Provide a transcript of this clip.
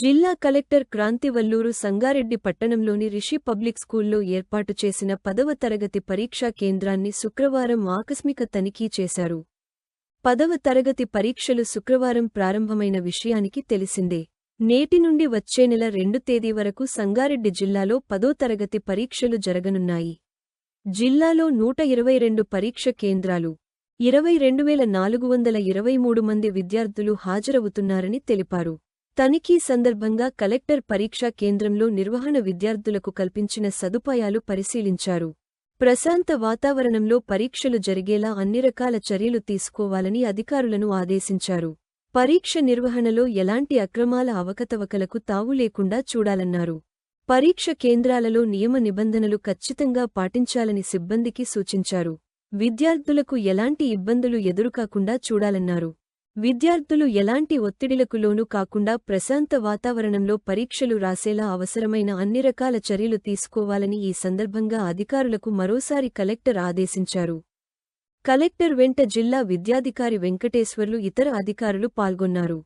జిల్లా కలెక్టర్ క్రాంతివల్లూరు సంగారెడ్డి పట్టణంలోని రిషి పబ్లిక్ స్కూల్లో ఏర్పాటు చేసిన పదవ తరగతి పరీక్షా కేంద్రాన్ని శుక్రవారం ఆకస్మిక తనిఖీ చేశారు. పదవ తరగతి పరీక్షలు శుక్రవారం ప్రారంభమైన విషయానికి తెలిసిందే. నేటి నుండి వచ్చే నెల రెండు తేదీ వరకు సంగారెడ్డి జిల్లాలో పదో తరగతి పరీక్షలు జరగనున్నాయి. జిల్లాలో నూట ఇరవై రెండు పరీక్ష కేంద్రాలు ఇరవై రెండు వేల నాలుగు వందల ఇరవై మూడు మంది విద్యార్థులు హాజరవుతున్నారని తెలిపారు. తనిఖీ సందర్భంగా కలెక్టర్ పరీక్షా కేంద్రంలో నిర్వహణ విద్యార్థులకు కల్పించిన సదుపాయాలు పరిశీలించారు. ప్రశాంత వాతావరణంలో పరీక్షలు జరిగేలా అన్ని రకాల చర్యలు తీసుకోవాలని అధికారులను ఆదేశించారు. పరీక్ష నిర్వహణలో ఎలాంటి అక్రమాల అవకతవకలకు తావు లేకుండా చూడాలన్నారు. పరీక్ష కేంద్రాలలో నియమ నిబంధనలు ఖచ్చితంగా పాటించాలని సిబ్బందికి సూచించారు. విద్యార్థులకు ఎలాంటి ఇబ్బందులు ఎదురుకాకుండా చూడాలన్నారు. విద్యార్థులు ఎలాంటి ఒత్తిడిలకు లోను కాకుండా ప్రశాంత వాతావరణంలో పరీక్షలు రాసేలా అవసరమైన అన్ని రకాల చర్యలు తీసుకోవాలని ఈ సందర్భంగా అధికారులకు మరోసారి కలెక్టర్ ఆదేశించారు. కలెక్టర్ వెంట జిల్లా విద్యాధికారి వెంకటేశ్వర్లు ఇతర అధికారులు పాల్గొన్నారు.